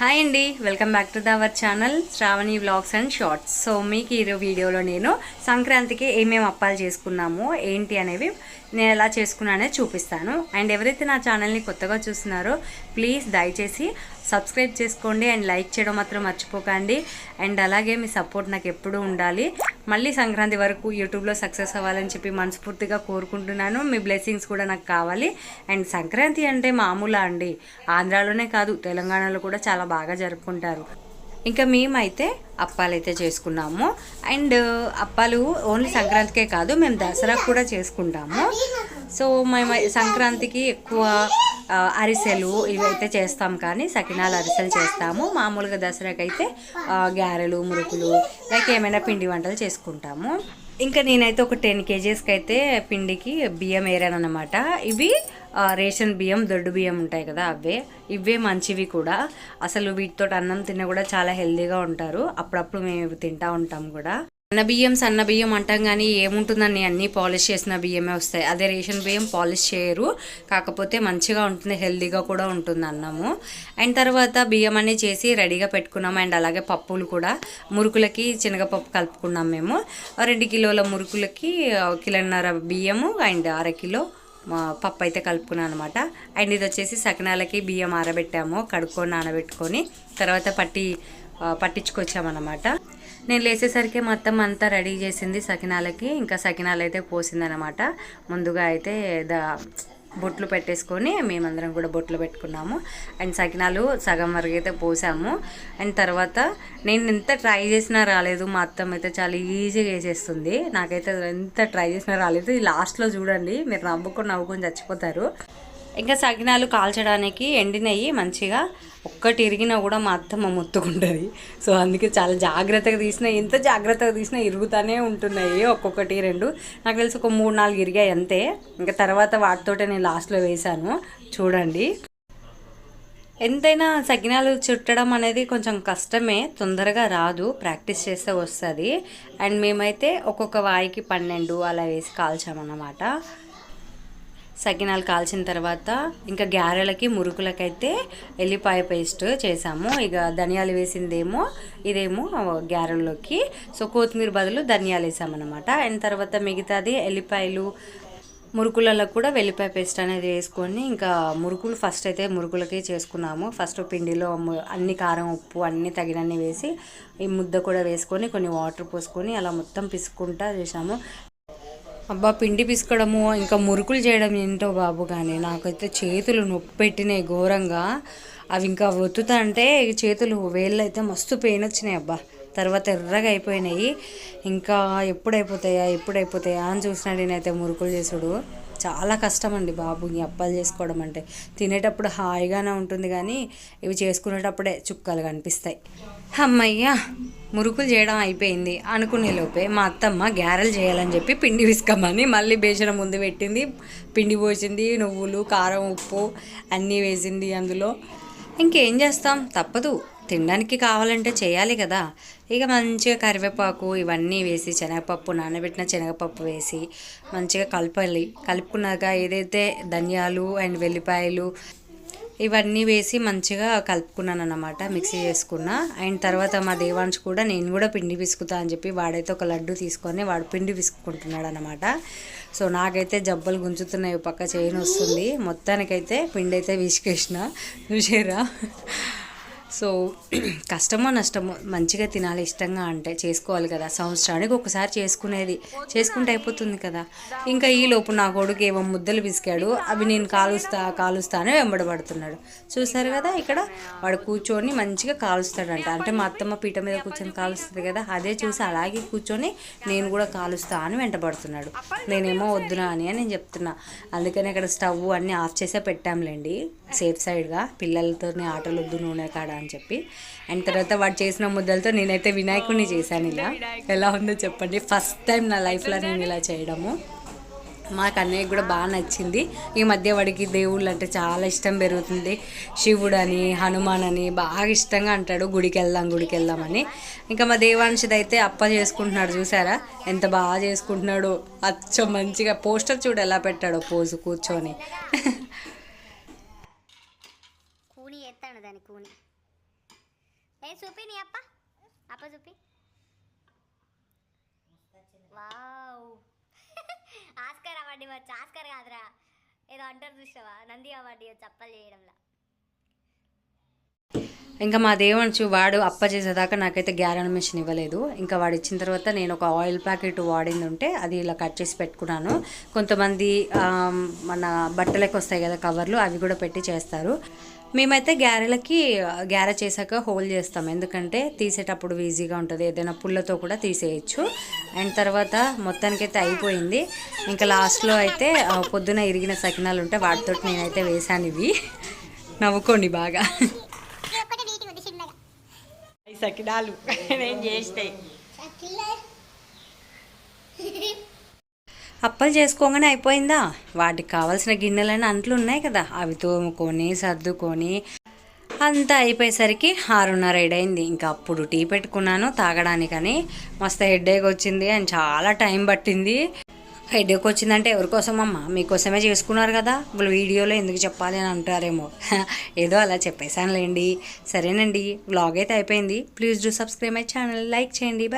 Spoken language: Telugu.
హాయ్ అండి welcome back to the our channel Sravani vlogs and shorts so మీకు ఈ వీడియోలో నేను సంక్రాంతికి ఏమేమి అప్పాలు చేసుకున్నాము ఏంటి అనేవి నేను ఎలా చేసుకున్నానే చూపిస్తాను. అండ్ ఎవరైతే నా ఛానల్ని కొత్తగా చూస్తున్నారో ప్లీజ్ దయచేసి సబ్స్క్రైబ్ చేసుకోండి అండ్ లైక్ చేయడం మాత్రం మర్చిపోకండి. అండ్ అలాగే మీ సపోర్ట్ నాకు ఎప్పుడూ ఉండాలి. మళ్ళీ సంక్రాంతి వరకు యూట్యూబ్లో సక్సెస్ అవ్వాలని చెప్పి మనస్ఫూర్తిగా కోరుకుంటున్నాను. మీ బ్లెస్సింగ్స్ కూడా నాకు కావాలి. అండ్ సంక్రాంతి అంటే మామూలా అండి. ఆంధ్రాలోనే కాదు తెలంగాణలో కూడా చాలా బాగా జరుపుకుంటారు. ఇంకా మేమైతే అప్పాలు అయితే చేసుకున్నాము. అండ్ అప్పాలు ఓన్లీ సంక్రాంతికే కాదు మేము దసరాకు కూడా చేసుకుంటాము. సో మేము సంక్రాంతికి ఎక్కువ అరిసెలు ఇవైతే చేస్తాం కానీ సకినాలు అరిసెలు చేస్తాము. మామూలుగా దసరాకి అయితే గారెలు మురుకులు లైక్ ఏమైనా పిండి వంటలు చేసుకుంటాము. ఇంకా నేనైతే ఒక టెన్ కేజీస్కి అయితే పిండికి బియ్యం ఏరాను అనమాట ఇవి రేషన్ బియ్యం దొడ్డు బియ్యం ఉంటాయి కదా అవే. ఇవే మంచివి కూడా. అసలు వీటితో అన్నం తిన్న కూడా చాలా హెల్దీగా ఉంటారు. అప్పుడప్పుడు మేము తింటూ తింటా ఉంటాం కూడా. సన్న బియ్యం సన్న బియ్యం అంటాం కానీ ఏముంటుందని అన్నీ పాలిష్ చేసిన బియ్యమే వస్తాయి. అదే రేషన్ బియ్యం పాలిష్ చేయరు. కాకపోతే మంచిగా ఉంటుంది హెల్దీగా కూడా ఉంటుంది అన్నము. అండ్ తర్వాత బియ్యం అన్ని చేసి రెడీగా పెట్టుకున్నాం. అండ్ అలాగే పప్పులు కూడా. మురుకులకి శనగపప్పు కలుపుకున్నాం మేము. రెండు కిలోల మురుకులకి కిలోన్నర బియ్యము అండ్ అర కిలో పప్పు అయితే కలుపుకున్నాను అనమాట అండ్ ఇది వచ్చేసి సకినాలకి బియ్యం ఆరబెట్టాము. కడుక్కొని నానబెట్టుకొని తర్వాత పట్టి పట్టించుకొచ్చామన్నమాట. నేను లేచేసరికి మొత్తం అంతా రెడీ చేసింది సకినాలకి. ఇంకా సకినాలు అయితే పోసిందనమాట ముందుగా అయితే దా బొట్లు పెట్టేసుకొని మేమందరం కూడా బొట్లు పెట్టుకున్నాము. అండ్ సకినాలు సగం వరకు అయితే పోసాము. అండ్ తర్వాత నేను ఎంత ట్రై చేసినా రాలేదు. మా అత్తమ్మ అయితే చాలా ఈజీగా వేసేస్తుంది నాకైతే ఎంత ట్రై చేసినా రాలేదు. ఈ లాస్ట్లో చూడండి మీరు నవ్వుకొని నవ్వుకొని చచ్చిపోతారు. ఇంకా సకినాలు కాల్చడానికి ఎండినవి మంచిగా ఒక్కటి ఇరిగినా కూడా మా అత్తమ్మ మొత్తుకుంటుంది. సో అందుకే చాలా జాగ్రత్తగా తీసినా ఎంత జాగ్రత్తగా తీసినా ఇరుగుతానే ఉంటున్నాయి ఒక్కొక్కటి రెండు. నాకు తెలిసి ఒక మూడు నాలుగు ఇరిగాయి అంతే. ఇంకా తర్వాత వాటితోటే నేను లాస్ట్లో వేశాను. చూడండి. ఎంతైనా సకినాలు చుట్టడం అనేది కొంచెం కష్టమే తొందరగా రాదు ప్రాక్టీస్ చేస్తే వస్తుంది. అండ్ మేమైతే ఒక్కొక్క వాయికి పన్నెండు అలా వేసి కాల్చామన్నమాట. సకినాలు కాల్చిన తర్వాత ఇంకా గారెలకి మురుకులకైతే ఎల్లిపాయ పేస్ట్ చేసాము ఇక ధనియాలు వేసిందేమో ఇదేమో గ్యారెల్లోకి సో కొత్తిమీర బదులు ధనియాలు వేసామన్నమాట. అండ్ తర్వాత మిగతాది ఎల్లిపాయలు మురుకులలో కూడా వెల్లిపాయ పేస్ట్ అనేది వేసుకొని ఇంకా మురుకులు ఫస్ట్ అయితే మురుకులకి చేసుకున్నాము. ఫస్ట్ పిండిలో అన్ని కారం ఉప్పు అన్నీ తగినన్ని వేసి ఈ ముద్ద కూడా వేసుకొని కొన్ని వాటర్ పోసుకొని అలా మొత్తం పిసుకుంటా చేసాము అబ్బా పిండి పిసుకోవడము ఇంకా మురుకులు చేయడం ఏంటో బాబు కానీ నాకైతే చేతులు నొప్పి పెట్టినాయి ఘోరంగా. అవి ఇంకా ఒత్తుతా అంటే చేతులు వేళ్ళు అయితే మస్తు పెయిన్ వచ్చినాయి అబ్బా. తర్వాత ఎర్రగా అయిపోయినాయి. ఇంకా ఎప్పుడు అయిపోతాయా ఎప్పుడు అయిపోతాయా అని చూసినాడు నేనైతే మురుకులు చేసుడు. చాలా కష్టం అండి బాబు ఈ అప్పాలు చేసుకోవడం అంటే. తినేటప్పుడు హాయిగానే ఉంటుంది కానీ ఇవి చేసుకునేటప్పుడే చుక్కలు కనిపిస్తాయి. అమ్మయ్యా మురుకులు చేయడం అయిపోయింది. అనుకునే లోపే మా అత్తమ్మ గ్యారెలు చేయాలని చెప్పి పిండి విసుకమని మళ్ళీ బేసన ముందు పెట్టింది. పిండి పోసింది నువ్వులు కారం ఉప్పు అన్నీ వేసింది అందులో. ఇంకేం చేస్తాం? తప్పదు. తినడానికి కావాలంటే చేయాలి కదా. ఇక మంచిగా కరివేపాకు ఇవన్నీ వేసి శనగపప్పు నానబెట్టిన శనగపప్పు వేసి మంచిగా కలపాలి. కలుపుకున్నాక ఏదైతే ధనియాలు అండ్ వెల్లిపాయలు ఇవన్నీ వేసి మంచిగా కలుపుకున్నాను అనమాట మిక్సీ చేసుకున్నా. అండ్ తర్వాత మా దేవాంశ్ కూడా నేను కూడా పిండి పిసుకుతా అని చెప్పి వాడైతే ఒక లడ్డు తీసుకొని వాడు పిండి పిసుకుంటున్నాడు అనమాట సో నాకైతే జబ్బలు గుంజుతున్నాయి పక్క చేయని వస్తుంది. మొత్తానికైతే పిండి అయితే విసికేసిన. చూసారా? సో కష్టమో నష్టమో మంచిగా తినాలి ఇష్టంగా అంటే చేసుకోవాలి కదా. సంవత్సరానికి ఒకసారి చేసుకునేది చేసుకుంటే అయిపోతుంది కదా. ఇంకా ఈ లోపు నా కొడుకు ఏమో ముద్దలు పిసికాడు. అవి నేను కాలుస్తా కాలుస్తా అని వెంబడబడుతున్నాడు చూసారు కదా ఇక్కడ? వాడు కూర్చొని మంచిగా కాలుస్తాడంట. అంటే మా అత్తమ్మ పీట మీద కూర్చొని కాలుస్తుంది కదా. అదే చూసి అలాగే కూర్చొని నేను కూడా కాలుస్తా అని వెంటబడుతున్నాడు నేనేమో వద్దునా అని నేను చెప్తున్నా. అందుకని ఇక్కడ స్టవ్ అన్నీ ఆఫ్ చేసే పెట్టాంలేండి. సేఫ్ సైడ్గా. పిల్లలతోనే ఆటలు వద్దు నూనె కాడ అని చెప్పి. అండ్ తర్వాత వాడు చేసిన ముద్దలతో నేనైతే వినాయకుడిని చేశాను ఇలా. ఎలా ఉందో చెప్పండి. ఫస్ట్ టైం నా లైఫ్లో నేను ఇలా చేయడము. మా కన్నయ్య కూడా బాగా నచ్చింది. ఈ మధ్య వాడికి దేవుళ్ళు అంటే చాలా ఇష్టం పెరుగుతుంది. శివుడు అని హనుమాన్ అని బాగా ఇష్టంగా అంటాడు. గుడికి వెళ్దాం గుడికి వెళ్దామని ఇంకా మా దేవాంశది అయితే అప్ప చేసుకుంటున్నాడు చూసారా? ఎంత బాగా చేసుకుంటున్నాడో. అచ్చ మంచిగా పోస్టర్ చూడు ఎలా పెట్టాడో పోజు కూర్చొని. కూని ఎత్తాను దాని కూని. ఏ చూపి నీ అప్ప? అప్ప చూపి. వావ్. ఆస్కర్ అవార్డు ఇవ్వచ్చు. ఆస్కర్ కాదురా. ఏదో అంటారు చూసావా? నంది అవార్డు ఇవ్వచ్చు అప్పలు చేయడంలో. ఇంకా మా దేవంచు వాడు అప్ప చేసేదాకా నాకైతే గ్యారెంటీ మిషన్ ఇవ్వలేదు. ఇంకా వాడు ఇచ్చిన తర్వాత నేను ఒక ఆయిల్ ప్యాకెట్ వాడింది ఉంటే అది ఇలా కట్ చేసి పెట్టుకున్నాను. కొంతమంది మన బట్టలకు వస్తాయి కదా కవర్లు అవి కూడా పెట్టి చేస్తారు. మేమైతే గ్యారెలకి గ్యారె చేశాక హోల్ చేస్తాం. ఎందుకంటే తీసేటప్పుడు ఈజీగా ఉంటుంది. ఏదైనా పుల్లతో కూడా తీసేయచ్చు. అండ్ తర్వాత మొత్తానికైతే అయిపోయింది. ఇంకా లాస్ట్లో అయితే పొద్దున ఇరిగిన సకినాలు ఉంటే వాటితో నేనైతే వేశాను ఇవి. నవ్వుకోండి బాగా. సకినాలు నేను చేస్తే. అప్పలు చేసుకోగానే అయిపోయిందా? వాటికి కావాల్సిన గిన్నెలని అంట్లు ఉన్నాయి కదా అవి తోముకొని సర్దుకొని. అంతా అయిపోయేసరికి ఆరున్నర ఏడైంది. ఇంకా అప్పుడు టీ పెట్టుకున్నాను తాగడానికని. మస్తు హెడ్ఏక్ వచ్చింది అండ్ చాలా టైం పట్టింది. హెడ్ఏక్ వచ్చిందంటే ఎవరికోసమమ్మా మీకోసమే చేసుకున్నారు కదా. వాళ్ళు వీడియోలో ఎందుకు చెప్పాలి అని అంటారేమో ఏదో అలా చెప్పేశానులేండి. సరేనండి బ్లాగ్ అయితే అయిపోయింది. Please do subscribe my channel like చేయండి. బాయ్